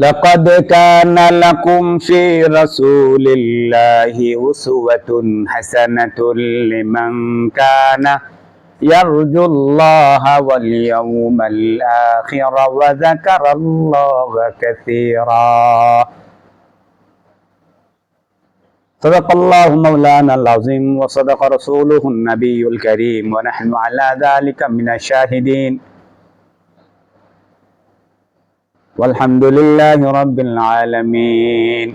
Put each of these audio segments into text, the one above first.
لقد كان لكم في رسول الله أسوة حسنة لمن كان يرجو الله واليوم الآخر وذكر الله كثيرا. صدق الله مولانا العظيم وصدق رسوله النبي الكريم ونحن على ذلك من الشاهدين. والحمد لله رب العالمين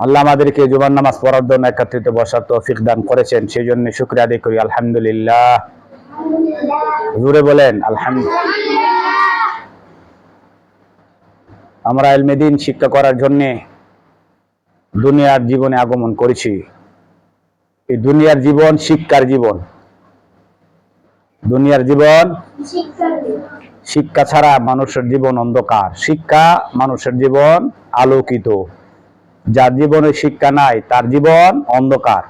আল্লাহ আমাদেরকে জুবান নামাজ পড়ার জন্য একত্রিত বসার তৌফিক দান করেছেন সেই জন্য শুক্রিয়া আদায় করি আলহামদুলিল্লাহ জুড়ে বলেন আলহামদুলিল্লাহ আমরা এলমেদিন শিক্ষা করার জন্য দুনিয়ার জীবনে আগমন করেছি এই দুনিয়ার জীবন শিক্ষার জীবন দুনিয়ার জীবন শিক্ষা ছাড়া মানুষের জীবন অন্ধকার। শিক্ষা মানুষের জীবন আলোকিত। যার জীবনে শিক্ষা নাই, তার জীবন অন্ধকার।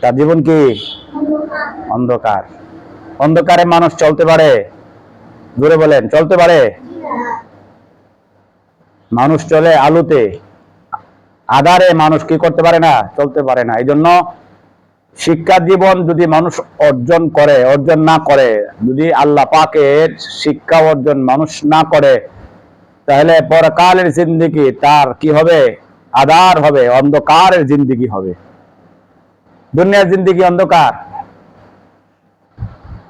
তার জীবন কি? অন্ধকার। অন্ধকারে মানুষ চলতে পারে? জোরে বলেন, চলতে পারে? মানুষ চলে আলোতে। আধারে মানুষ কি করতে পারে না? চলতে পারে না। এই জন্য শিক্ষা জীবন যদি মানুষ অর্জন করে, অর্জন না করে, যদি আল্লাহ পাকের শিক্ষা অর্জন মানুষ না করে, তাহলে পরকালের জিন্দিগি তার কি হবে? আধার হবে, অন্ধকারের জিন্দিগি হবে। দুনিয়ার জিন্দিগি অন্ধকার।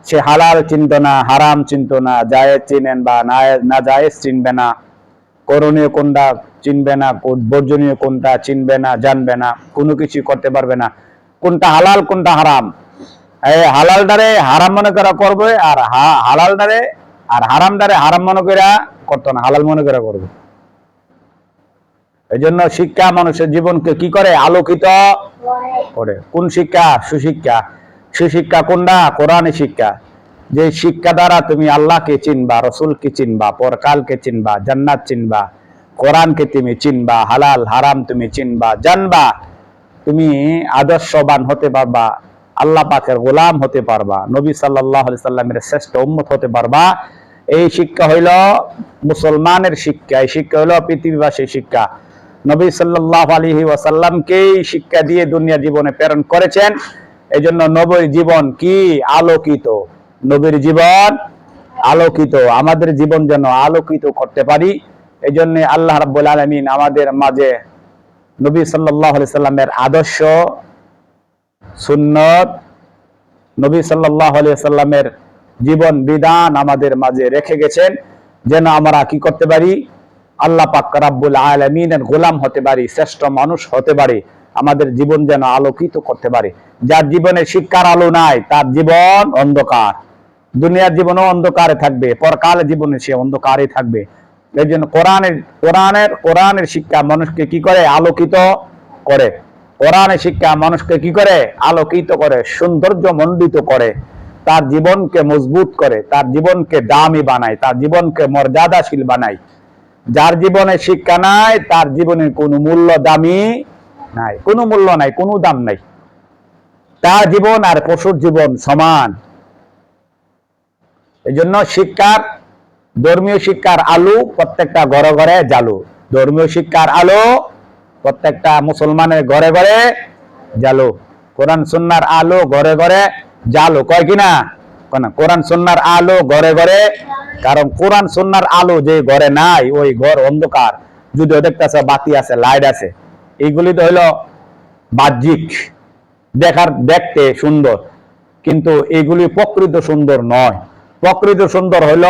সে হালাল চিনত না, হারাম চিনত না, জায়েজ চিনেন বা না জায়েজ চিনবে না। করণীয় কোনটা চিনবে না, বর্জনীয় কোনটা চিনবে না, জানবে না, কোনো কিছু করতে পারবে না। কোনটা হালাল, কোনটা হারাম। এই হালাল দ্বারে হারাম মনে করা করবে, আর হালাল দ্বারে, আর হারাম দ্বারে হারাম মনে করা করতো না, হালাল মনে করা করবে। এই জন্য শিক্ষা মানুষের জীবনকে কি করে? আলোকিত করে। কোন শিক্ষা? সুশিক্ষা। সুশিক্ষা কোনটা? কোরআনী শিক্ষা। যে শিক্ষা দ্বারা তুমি আল্লাহকে চিনবা, রসুলকে চিনবা, পরকালকে চিনবা, জান্নাত চিনবা, কোরআনকে তুমি চিনবা, হালাল, হারাম তুমি চিনবা, জানবা তুমি আদর্শবান হতে পারবা, আল্লাহ পাকের গোলাম হতে পারবা, নবী সাল্লাহ সাল্লামের শ্রেষ্ঠ উম্মত হতে পারবা। এই শিক্ষা হইল মুসলমানের শিক্ষা, এই শিক্ষা হইল পৃথিবীবাসী শিক্ষা। নবী সাল্লাহ আলহি ওয়াসাল্লামকেই শিক্ষা দিয়ে দুনিয়া জীবনে প্রেরণ করেছেন। এই জন্য নবীর জীবন কি? আলোকিত। নবীর জীবন আলোকিত। আমাদের জীবন যেন আলোকিত করতে পারি এই জন্য আল্লাহ রাব্বুল আলমিন আমাদের মাঝে নবী সাল্লাহ সাল্লামের আদর্শ, সুন্নত, নবী সাল্লাহ সাল্লামের জীবন, বিধান আমাদের মাঝে রেখে গেছেন। যেন আমরা কি করতে পারি? আল্লাহ পাক রাব্বুল আলমিনের গোলাম হতে পারি, শ্রেষ্ঠ মানুষ হতে পারি, আমাদের জীবন যেন আলোকিত করতে পারে। যার জীবনে শিক্ষার আলো নাই, তার জীবন অন্ধকার। দুনিয়ার জীবনও অন্ধকারে থাকবে, পরকালের জীবনে সে অন্ধকারে থাকবে। এই জন্য কোরআনের কোরআনের কোরআনের শিক্ষা মানুষকে কি করে? আলোকিত করে। কোরআনের শিক্ষা মানুষকে কি করে? আলোকিত করে, সৌন্দর্য মণ্ডিত করে। তার জীবনকে মজবুত করে, তার জীবনকে দামি বানায়, তার জীবনকে মর্যাদাশীল বানায়। যার জীবনে শিক্ষা নাই, তার জীবনে কোনো মূল্য দামি নাই, কোনো মূল্য নাই, কোনো দাম নাই। তার জীবন আর পশুর জীবন সমান। এই জন্য শিক্ষার ধর্মীয় শিক্ষার আলো প্রত্যেকটা ঘরে ঘরে জালু ধর্মীয় শিক্ষার আলো প্রত্যেকটা মুসলমানের ঘরে ঘরে জালো কোরআন সন্ন্যার আলো ঘরে ঘরে জালো কয় কিনা? কোরআন সন্ন্যার আলো ঘরে ঘরে, কারণ কোরআন সন্ন্যার আলো যে ঘরে নাই, ওই ঘর অন্ধকার। যদিও দেখতেছে বাতি আছে, লাইট আছে। এইগুলি তো হইল বাহ্যিক, দেখার, দেখতে সুন্দর। কিন্তু এগুলি প্রকৃত সুন্দর নয়। প্রকৃত সুন্দর হইল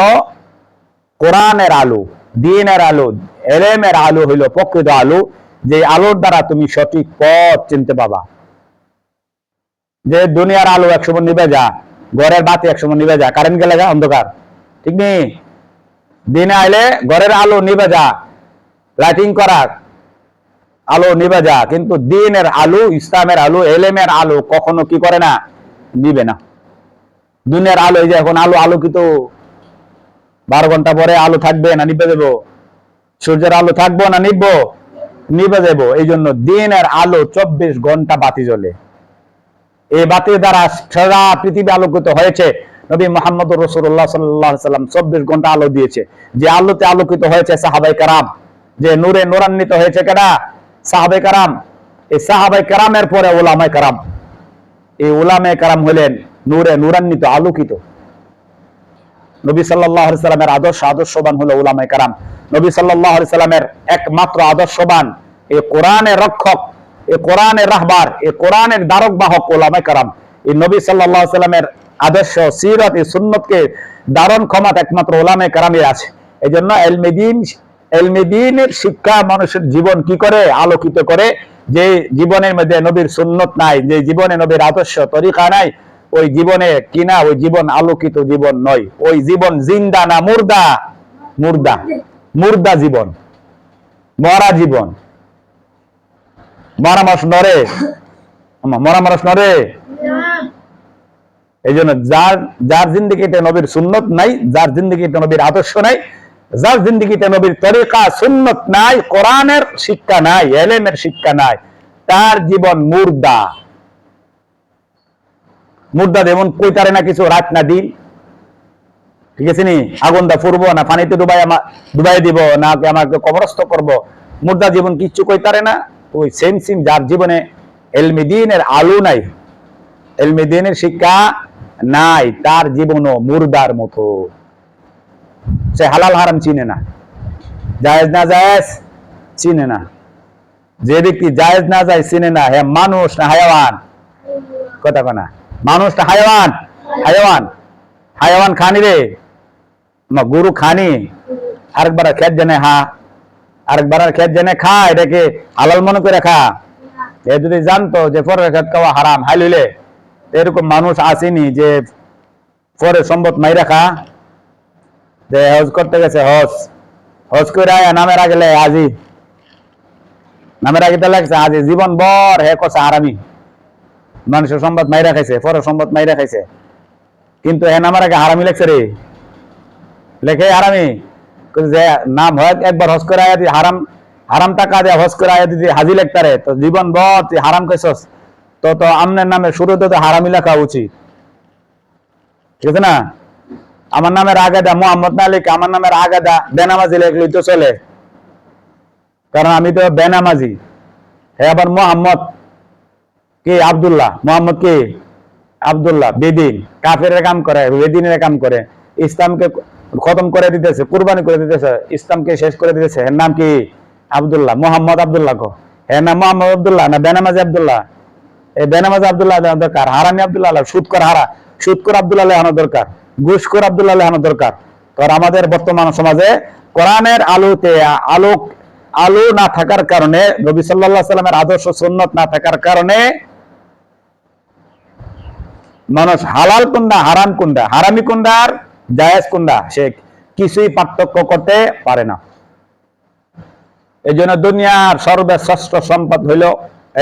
কোরআনের আলো, দিনের আলো, এলেমের আলো হইল প্রকৃত আলো, যে আলোর দ্বারা তুমি সঠিক পথ চিনতে পাবা। যে দুনিয়ার আলো একসময় নিবে যা, ঘরের বাতি একসময় নিবে যা কারেন্ট গেলে যা অন্ধকার, ঠিক নেই? দিনে আইলে ঘরের আলো নিবে যা লাইটিং করা, আলো নিবে যা, কিন্তু দিনের আলো, ইসলামের আলো, এলেমের আলো কখনো কি করে না? নিবে না। দুনিয়ার আলো, এই যে এখন আলো আলোকিত বারো ঘণ্টা পরে আলো থাকবে না নিবে দেবো? সূর্যের আলো থাকব না নিববো নিবে দেবো। এই জন্য দিনের আলো চব্বিশ ঘণ্টা বাতি জ্বলে। এই বাতির দ্বারা সারা পৃথিবী আলোকিত হয়েছে। নবী মোহাম্মদ রসুল্লাহ সাল্লাহ সাল্লাম চব্বিশ ঘণ্টা আলো দিয়েছে। যে আলোতে আলোকিত হয়েছে সাহাবাই কারাম, যে নূরে নূরান্বিত হয়েছে কেনা সাহাবাই কারাম। এই সাহাবাই কারামের পরে ওলামাই কারাম। এই ওলামে কারাম হলেন নূরে নূরান্বিত, আলোকিত। নবী সাল্লাহ সাল্লামের আদর্শ আদর্শবান হলো ওলামাই কারাম। নবী সাল্লাহ সাল্লামের একমাত্র আদর্শবান এই কোরআনের রক্ষক এই কোরআনের রাহবার এই কোরআনের দ্বারক বাহক ওলামাই কারাম। এই নবী সাল্লাহ সাল্লামের আদর্শ, সিরত, এই সুন্নতকে দারণ ক্ষমতা একমাত্র ওলামে কারামে আছে। এই জন্য এলমেদিন, এলমেদিনের শিক্ষা মানুষের জীবন কি করে? আলোকিত করে। যে জীবনের মধ্যে নবীর সুন্নত নাই, যে জীবনে নবীর আদর্শ, তরিকা নাই ওই জীবনে কিনা ওই জীবন আলোকিত জীবন নয়। ওই জীবন জিন্দা না মুর্দা? মুর্দা। মুর্দা জীবন। মরা জীবন। মরা মানুষ নরে মরা মানুষ নরে এই জন্য যার যার জিন্দগিতে নবীর সুন্নত নাই, যার জিন্দগিতে নবীর আদর্শ নাই, যার জিন্দগিতে নবীর তরিকা সুন্নত নাই, কোরআনের শিক্ষা নাই, এলেমের শিক্ষা নাই, তার জীবন মুর্দা। মুর্দা যেমন কইতারে না কিছু, রাত না দিন। ঠিক আছে নি? আগুন দা ফুরবো না পানিতে ডুবাই আমার ডুবাই দিব না আমাকে কবরস্থ করব। মুর্দা জীবন কিচ্ছু কইতারে না, ওই সেম সিম যার জীবনে এলমিদিনের আলো নাই। এলমিদিনের শিক্ষা নাই, তার জীবনও মুর্দার মতো। সে হালাল হারাম চিনে না। জায়েজ না জায়েজ চিনে না। যে ব্যক্তি জায়েজ না যায় চিনে না হ্যাঁ মানুষ না হায়াওয়ান। কথা কনা মানুষ না হায়াওয়ান হায়াওয়ান হায়াওয়ান খানি রে। গরু খানি। আরেকবার খেত জানে হা আরেকবার আর খেত জানে খা, এটাকে হালাল মনে করে খা। এ যদি জানতো যে পরের খেত খাওয়া হারাম, হাই লইলে। এরকম মানুষ আসেনি যে পরে সম্পদ মাই রাখা যে হজ করতে গেছে হজ। হজ করে নামের আগে আজি। নামের আগে লাগছে আজি জীবন বর হে কছে হারামি। মানুষের সম্পদ মাই রাখাইছে পরে সম্পদ মাই রাখাইছে কিন্তু হে নামের আগে হারামি লাগছে রে। লেখে হারামি। যে, নাম হয় একবার হজ করে আয়া হারাম হারাম টাকা দিয়ে হজ করে আয়া দিদি হাজি লেখতারে তো জীবন বর তুই হারাম কইছস। তো তো আমনের নামে শুরুতে তো হারামি লেখা উচিত। ঠিক আছে না? আমার নামের আগে দা মোহাম্মদ না লিখে, আমার নামের আগে দা বেনামাজি লেখলি তো চলে। কারণ আমি তো বেনামাজি। হে আবার মোহাম্মদ কে? আব্দুল্লাহ। মোহাম্মদ কে? আব্দুল্লাহ। বেদিন। কাফের কাম করে, বেদিনের কাম করে। ইসলামকে খতম করে দিতেছে, কুরবানি করে দিতেছে, ইসলামকে শেষ করে দিতেছে। এর নাম কি? আব্দুল্লাহ। মোহাম্মদ আব্দুল্লাহ কো? এর নাম মোহাম্মদ আব্দুল্লাহ না বেনামাজি আব্দুল্লাহ? এই বেনামাজি আব্দুল্লাহ দরকার। হারামি আব্দুল্লাহ আলাহ। সুদকর হারা সুদকর আব্দুল্লাহ আলাহ দরকার। ঘুষখোর আব্দুল্লাহ আলাহ দরকার। কারণ আমাদের বর্তমান সমাজে কোরআনের আলোতে আলোক আলো না থাকার কারণে নবী আলাইহি সাল্লামের আদর্শ সুন্নত না থাকার কারণে মানুষ হালাল কোনটা হারাম কোনটা হারামি কোনটা আর জায়েজ কোনটা সে কিছুই পার্থক্য করতে পারে না। এই জন্য দুনিয়ার সর্বশ্রেষ্ঠ সম্পদ হইল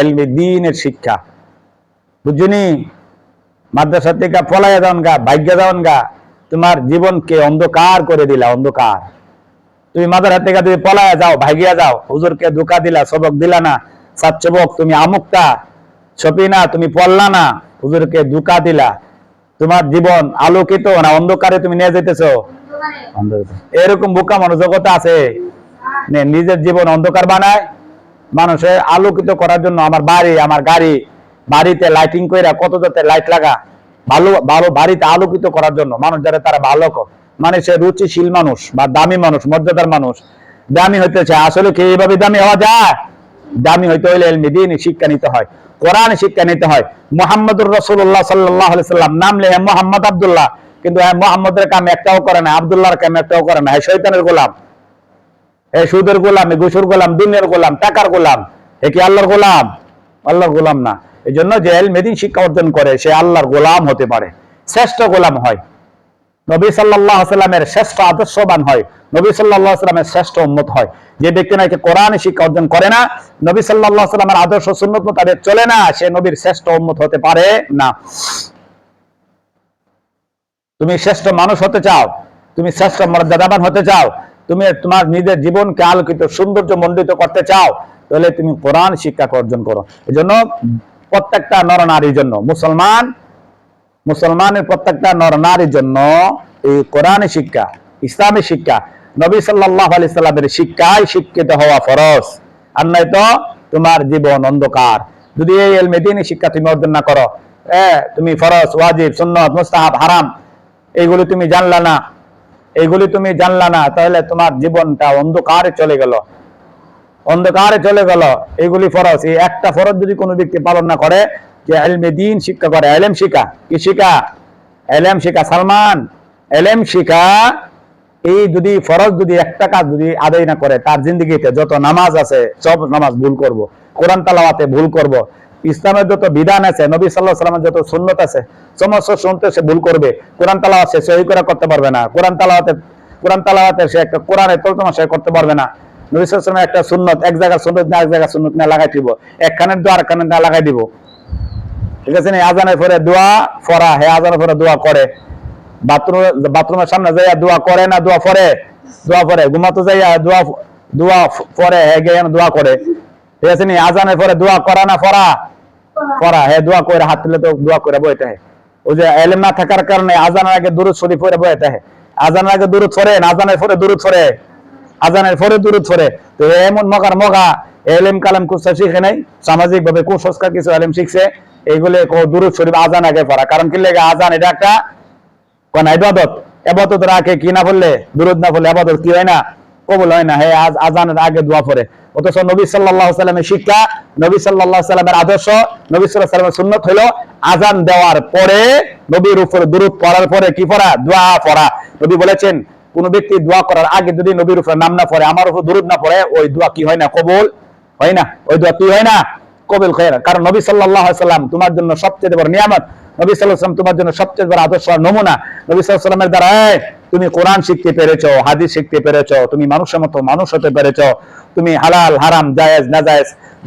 এলমি দিনের শিক্ষা। বুঝুনি? মাদ্রাসা থেকে পলাইয়া যাওন গা ভাগ্য যাওন গা, তোমার জীবনকে অন্ধকার করে দিলা, অন্ধকার। তুমি মাদ্রাসা থেকে তুমি পলাইয়া যাও ভাগিয়া যাও, হুজুরকে ধোকা দিলা, সবক দিলা না সাতচবক তুমি আমুকটা ছপি না, তুমি পড়লা না হুজুরকে ধোকা দিলা। তোমার জীবন আলোকিত না অন্ধকারে তুমি নিয়ে যেতেছো। এরকম বোকা মানুষ জগতে আছে নিজের জীবন অন্ধকার বানায় মানুষের আলোকিত করার জন্য আমার বাড়ি আমার গাড়ি বাড়িতে লাইটিং কইরা কত যাতে লাইট লাগা ভালো ভালো বাড়িতে আলোকিত করার জন্য মানুষ যারা তারা ভালো মানে সে রুচিশীল মানুষ বা দামি মানুষ মর্যাদার মানুষ। দামি হইতে চায় আসলে কি এইভাবে দামি হওয়া যায়? দামি হইতে হইলে এলমি দিন শিক্ষা নিতে হয়। কোরআন শিক্ষা নিতে হয়। মোহাম্মদুর রসুল্লাহ সাল্লাহ সাল্লাম। নাম লেহে মোহাম্মদ আবদুল্লাহ। কিন্তু হ্যাঁ মোহাম্মদের কাম একটাও করে না, আবদুল্লাহর কাম একটাও করে না। হ্যাঁ শৈতানের গোলাম। হ্যাঁ সুদের গোলাম, ঘুষুর গোলাম, দিনের গোলাম, টাকার গোলাম। এ কি আল্লাহর গোলাম? আল্লাহর গোলাম না। এই জন্য যে এল মেদিন শিক্ষা অর্জন করে, সে আল্লাহর গোলাম হতে পারে। শ্রেষ্ঠ গোলাম হয়। নবী সাল্লাহ সাল্লামের শ্রেষ্ঠ আদর্শবান হয়। নবী সাল্লাহ সাল্লামের শ্রেষ্ঠ উন্মত হয়। যে ব্যক্তি নাকি কোরআন শিক্ষা অর্জন করে না, নবী সাল্লাহ সাল্লামের আদর্শ সুন্নত তাদের চলে না, সে নবীর শ্রেষ্ঠ উন্মত হতে পারে না। তুমি শ্রেষ্ঠ মানুষ হতে চাও, তুমি শ্রেষ্ঠ মর্যাদাবান হতে চাও, তুমি তোমার নিজের জীবনকে আলোকিত সৌন্দর্য মণ্ডিত করতে চাও, তাহলে তুমি কোরআন শিক্ষা অর্জন করো। এই জন্য প্রত্যেকটা নর নারীর জন্য, মুসলমান মুসলমানের প্রত্যেকটা নর নারীর জন্য এই কোরআনী শিক্ষা, ইসলামী শিক্ষা, নবী সাল্লাহ আলি সাল্লামের শিক্ষায় শিক্ষিত হওয়া ফরজ। আর নয়তো তোমার জীবন অন্ধকার। যদি এই এলমেদিনী শিক্ষা তুমি অর্জন না করো, এ, তুমি ফরজ, ওয়াজিব, সুন্নত, মুস্তাহাব, হারাম, এইগুলি তুমি জানলা না। এইগুলি তুমি জানলা না, তাহলে তোমার জীবনটা অন্ধকারে চলে গেল। অন্ধকারে চলে গেল, এইগুলি ফরজ। এই একটা ফরজ যদি কোনো ব্যক্তি পালন না করে যে এলমে দিন শিক্ষা করে, এলেম শিক্ষা, কি শিক্ষা? এলেম শিক্ষা সালমান, এলেম শিক্ষা এই যদি ফরজ যদি একটা কাজ যদি আদায় না করে, তার জিন্দগিতে যত নামাজ আছে, সব নামাজ ভুল করব। কোরআন তালাওয়াতে ভুল করব। ইসলামের যত বিধান আছে, নবী সাল্লাহ সাল্লামের যত সুন্নত আছে, সমস্ত শুনতে সে ভুল করবে। কোরআন তালাওয়াত সে সহি করে করতে পারবে না। কোরআন তালাওয়াতে কোরআন তালাওয়াতে সে একটা কোরআনের তর্জমা সে করতে পারবে না। নবী আলাইহি একটা সুন্নত, এক জায়গায় সুন্নত না, এক জায়গায় সুন্নত না লাগাই দিব। একখানের দোয়া আরেকখানের না লাগাই দিব। ঠিক আছে না? আজানের পরে দোয়া ফরা হে আজানের পরে দোয়া করে। বাথরুম, বাথরুমের সামনে যাইয়া দোয়া করে না দোয়া পরে দোয়া পরে ঘুমাতে যাইয়া দোয়া দোয়া পরে হে গিয়ে দোয়া করে। ঠিক আছে নি? আজানের পরে দোয়া করা না ফরা? পড়া হে দোয়া করে হাত তুলে তো দোয়া করে বইতে হয়। ওই যে এলেম না থাকার কারণে আজানের আগে দূরত শরীফ পরে বইতে হয়। আজানের আগে দূরত ফরে আজানের পরে দূরত ফরে? আজানের পরে দূরত ফরে? তো এমন মগার মগা এলেম কালাম কুসা শিখে নাই সামাজিক ভাবে কুসংস্কার কিছু এলেম শিখছে, এইগুলো দূরত শরীফ আজান আগে পড়া। কারণ কি লেগে, আজান এটা একটা কোন ইবাদত। এবাদত রাখে কি না বললে? দূরত না বললে এবাদত কি হয় না? কবুল হয় না। হে, আজ আজানের আগে দোয়া পড়ে। অথচ নবী সাল্লাল্লাহু সাল্লামের শিক্ষা, নবী সাল্লাল্লাহু সাল্লামের আদর্শ, নবী সাল্লাল্লাহু সাল্লামের সুন্নত হলো আজান দেওয়ার পরে নবীর উপর দূরত পড়ার পরে কি পড়া? দোয়া পড়া। নবী বলেছেন, কোন ব্যক্তি দোয়া করার আগে যদি নবীর উপর নাম না পড়ে, আমার উপর দূরত না পড়ে, ওই দোয়া কি হয় না? কবুল হয় না? ওই দোয়া কি হয় না? কবুল হয় কারণ নবী আলাইহি সাল্লাম তোমার জন্য সবচেয়ে বড় নিয়ামত, নবী সাল্লাম তোমার জন্য সবচেয়ে বড় আদর্শ নমুনা। নবী সাল্লামের দ্বারা তুমি কোরআন শিখতে পেরেছ, হাদিস শিখতে পেরেছ, তুমি মানুষের মতো মানুষ হতে পেরেছ, তুমি হালাল, হারাম, জায়েজ না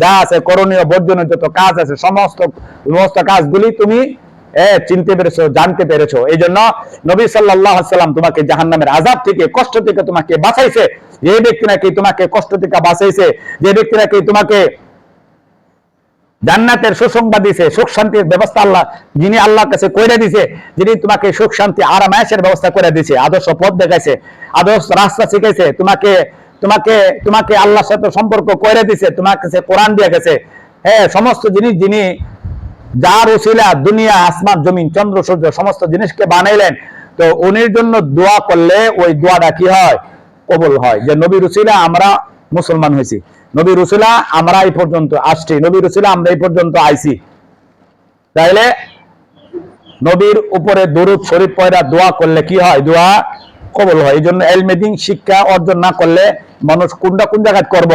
যা আছে করণীয়, বর্জনীয় যত কাজ আছে, সমস্ত সমস্ত কাজগুলি তুমি চিনতে পেরেছ, জানতে পেরেছ। এই জন্য নবী আলাইহি সাল্লাম তোমাকে জাহান্নামের আযাব থেকে, কষ্ট থেকে তোমাকে বাঁচাইছে। যে ব্যক্তি নাকি তোমাকে কষ্ট থেকে বাঁচাইছে, যে ব্যক্তি নাকি তোমাকে জান্নাতের সুসংবাদ দিছে, সুখ শান্তির ব্যবস্থা আল্লাহ, যিনি আল্লাহর কাছে কইরা দিছে, যিনি তোমাকে সুখ, শান্তি, আরাম, আয়েশের ব্যবস্থা করে দিছে, আদর্শ পথ দেখাইছে, আদর্শ রাস্তা শিখাইছে, তোমাকে তোমাকে তোমাকে আল্লাহর সাথে সম্পর্ক করে দিছে, তোমার কাছে কোরআন দিয়ে গেছে। হ্যাঁ সমস্ত জিনিস যিনি যার ওসিলা দুনিয়া, আসমান, জমিন, চন্দ্র, সূর্য সমস্ত জিনিসকে বানাইলেন, তো উনির জন্য দোয়া করলে ওই দোয়াটা কি হয়? কবল হয়। যে নবী রুসিলা আমরা মুসলমান হয়েছি। নবী রুসিলা আমরা এই পর্যন্ত আসছি। নবী রুসিলা আমরা এই পর্যন্ত আইছি। তাইলে নবীর উপরে দরুদ শরীফ পয়রা দোয়া করলে কি হয়? দোয়া কবল হয়। এই জন্য এলমেদিন শিক্ষা অর্জন না করলে মানুষ কোনটা কোন জায়গায় করব?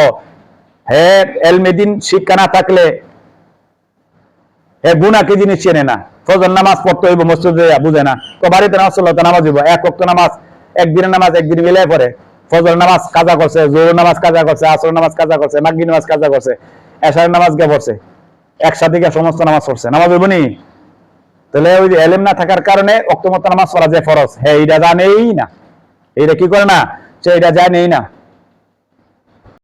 হ্যাঁ এলমেদিন শিক্ষা না থাকলে এ গুণা কি জিনিস চেনে না? ফজর নামাজ পড়তে হইব, মসজিদে বুঝে না। তো বাড়িতে নামাজ পড়লে নামাজ হইব। এক ওয়াক্ত নামাজ, একদিনের নামাজ একদিন মিলে পড়ে। ফজর নামাজ কাজা করছে জোর নামাজ কাজা করছে, আসর নামাজ কাজা করছে মাগরি নামাজ কাজা করছে, এশার নামাজ গে পড়ছে। একসাথে গিয়ে সমস্ত নামাজ পড়ছে। নামাজ হইব নি? তাহলে ওই যে এলেম না থাকার কারণে অক্তমত নামাজ পড়া যায় ফরজ। হ্যাঁ এইটা জানেই না। এইটা কি করে না? সে এটা জানেই না।